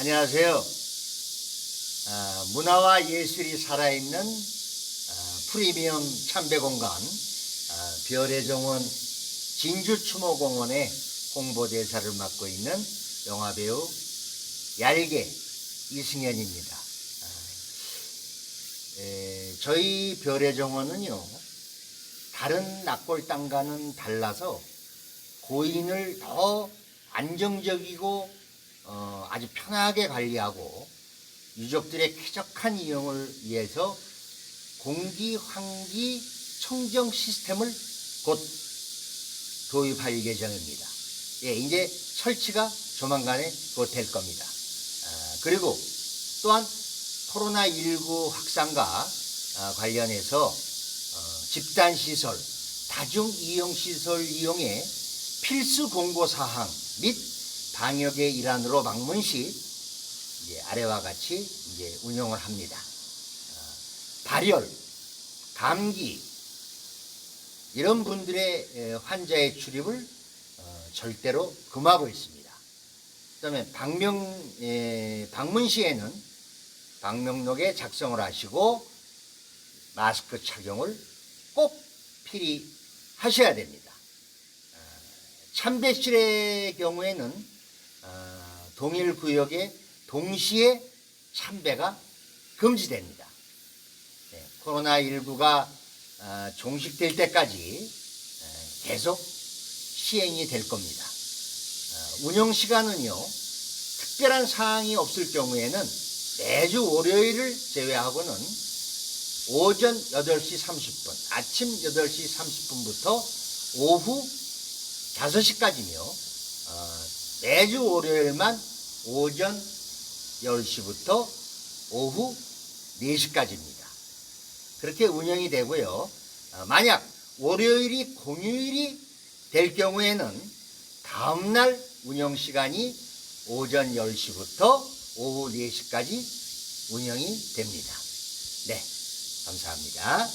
안녕하세요. 아, 문화와 예술이 살아있는 아, 프리미엄 참배공간 아, 별의 정원 진주추모공원의 홍보대사를 맡고 있는 영화배우 얄개 이승현입니다. 아, 에, 저희 별의 정원은요 다른 낙골당과는 달라서 고인을 더 안정적이고 어, 아주 편하게 관리하고 유족들의 쾌적한 이용을 위해서 공기 환기 청정 시스템을 곧 도입할 예정입니다. 예, 이제 설치가 조만간에 곧 될 겁니다. 아, 그리고 또한 코로나19 확산과 아, 관련해서 어, 집단 시설, 다중 이용 시설 이용에 필수 공고 사항 및 방역의 일환으로 방문 시 이제 아래와 같이 이제 운영을 합니다. 어, 발열, 감기 이런 분들의 에, 환자의 출입을 어, 절대로 금하고 있습니다. 그다음에 방명 에, 방문 시에는 방명록에 작성을 하시고 마스크 착용을 꼭 필히 하셔야 됩니다. 어, 참배실의 경우에는 어, 동일 구역에 동시에 참배가 금지됩니다. 네, 코로나19가 어, 종식될 때까지 에, 계속 시행이 될 겁니다. 어, 운영 시간은요, 특별한 사항이 없을 경우에는 매주 월요일을 제외하고는 오전 8시 30분, 아침 8시 30분부터 오후 5시까지며 어, 매주 월요일만 오전 10시부터 오후 4시까지입니다. 그렇게 운영이 되고요. 어, 만약 월요일이 공휴일이 될 경우에는 다음날 운영 시간이 오전 10시부터 오후 4시까지 운영이 됩니다. 네, 감사합니다.